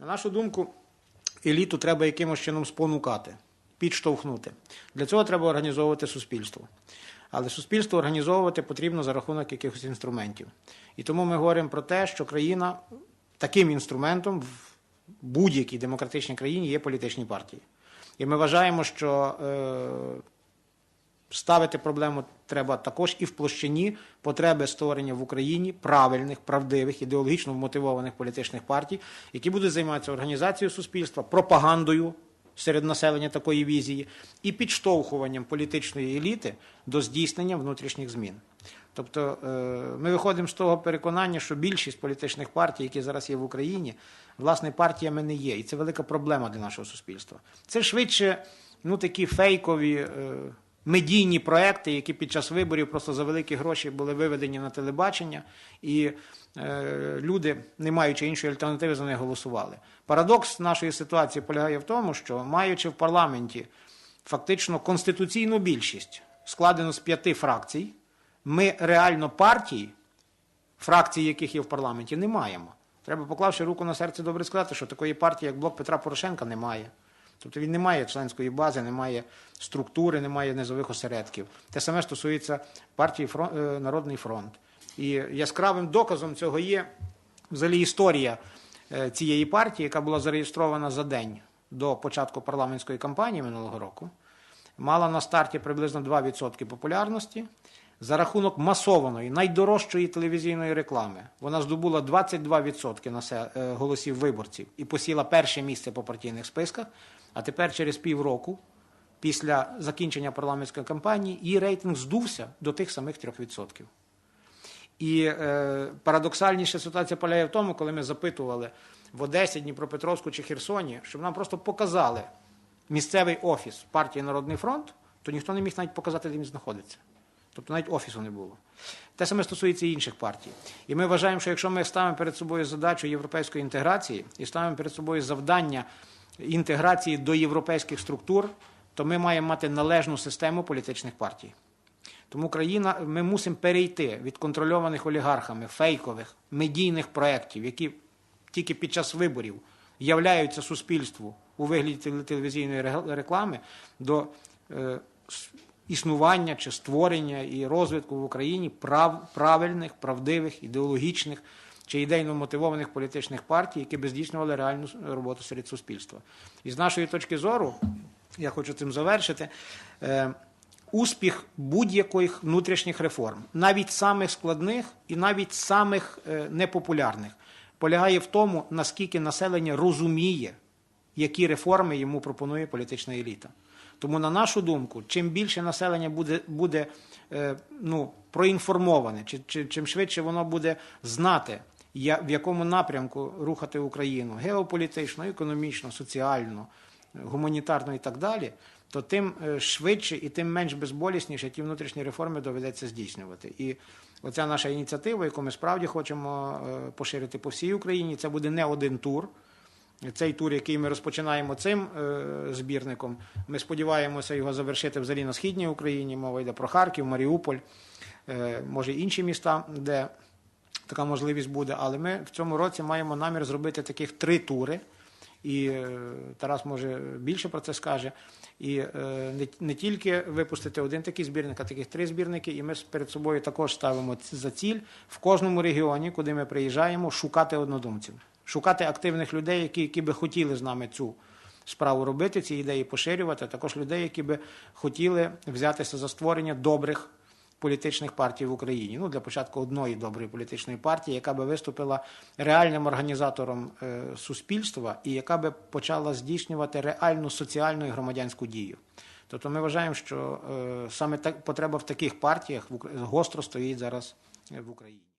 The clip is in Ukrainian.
На нашу думку, еліту треба якимось чином спонукати, підштовхнути. Для цього треба організовувати суспільство. Але суспільство організовувати потрібно за рахунок якихось інструментів. І тому ми говоримо про те, що країна таким інструментом в будь-якій демократичній країні є політичні партії. І ми вважаємо, що е, ставити проблему треба також і в площині потреби створення в Україні правильних, правдивих, ідеологічно вмотивованих політичних партій, які будуть займатися організацією суспільства, пропагандою серед населення такої візії і підштовхуванням політичної еліти до здійснення внутрішніх змін. Тобто е, ми виходимо з того переконання, що більшість політичних партій, які зараз є в Україні, власне, партіями не є. І це велика проблема для нашого суспільства. Це швидше ну, такі фейкові е, медійні проекти, які під час виборів просто за великі гроші були виведені на телебачення, і е, люди, не маючи іншої альтернативи, за них голосували. Парадокс нашої ситуації полягає в тому, що маючи в парламенті фактично конституційну більшість, складену з п'яти фракцій, ми реально партій, фракцій, яких є в парламенті, не маємо. Треба, поклавши руку на серце, добре сказати, що такої партії, як блок Петра Порошенка, немає. Тобто він не має членської бази, не має структури, не має низових осередків. Те саме стосується партії «Фронт- е, Народний фронт. І яскравим доказом цього є взагалі історія е, цієї партії, яка була зареєстрована за день до початку парламентської кампанії минулого року. Мала на старті приблизно 2% популярності. За рахунок масованої, найдорожчої телевізійної реклами вона здобула 22% насе- е, голосів виборців і посіла перше місце по партійних списках. А тепер, через півроку, після закінчення парламентської кампанії, її рейтинг здувся до тих самих 3%. І е, парадоксальніша ситуація полягає в тому, коли ми запитували в Одесі, Дніпропетровську чи Херсоні, щоб нам просто показали місцевий офіс партії Народний фронт, то ніхто не міг навіть показати, де він знаходиться. Тобто навіть офісу не було. Те саме стосується і інших партій. І ми вважаємо, що якщо ми ставимо перед собою задачу європейської інтеграції і ставимо перед собою завдання інтеграції до європейських структур, то ми маємо мати належну систему політичних партій. Тому країна, ми мусимо перейти від контрольованих олігархами, фейкових, медійних проєктів, які тільки під час виборів являються суспільству у вигляді телевізійної реклами до е, існування чи створення і розвитку в Україні прав, правильних, правдивих, ідеологічних чи ідейно мотивованих політичних партій, які б здійснювали реальну роботу серед суспільства. І з нашої точки зору, я хочу цим завершити. Е, успіх будь-яких внутрішніх реформ, навіть самих складних і навіть самих е, непопулярних, полягає в тому, наскільки населення розуміє, які реформи йому пропонує політична еліта. Тому, на нашу думку, чим більше населення буде, буде е, ну, проінформоване, чи, чи, чим швидше воно буде знати, я, в якому напрямку рухати Україну геополітично, економічно, соціально, гуманітарно і так далі, то тим е, швидше і тим менш безболісніше ті внутрішні реформи доведеться здійснювати. І оця наша ініціатива, яку ми справді хочемо е, поширити по всій Україні, це буде не один тур. Цей тур, який ми розпочинаємо цим е, збірником, ми сподіваємося його завершити взагалі на східній Україні. Мова йде про Харків, Маріуполь, е, може інші міста, де така можливість буде. Але ми в цьому році маємо намір зробити таких три тури. І е, Тарас може більше про це скаже. І не, не тільки випустити один такий збірник, а таких три збірники. І ми перед собою також ставимо за ціль в кожному регіоні, куди ми приїжджаємо, шукати однодумців, шукати активних людей, які, які би хотіли з нами цю справу робити, ці ідеї поширювати, а також людей, які би хотіли взятися за створення добрих політичних партій в Україні. Ну, для початку одної доброї політичної партії, яка би виступила реальним організатором е, суспільства і яка би почала здійснювати реальну соціальну і громадянську дію. Тобто ми вважаємо, що е, саме так потреба в таких партіях в гостро стоїть зараз е, в Україні.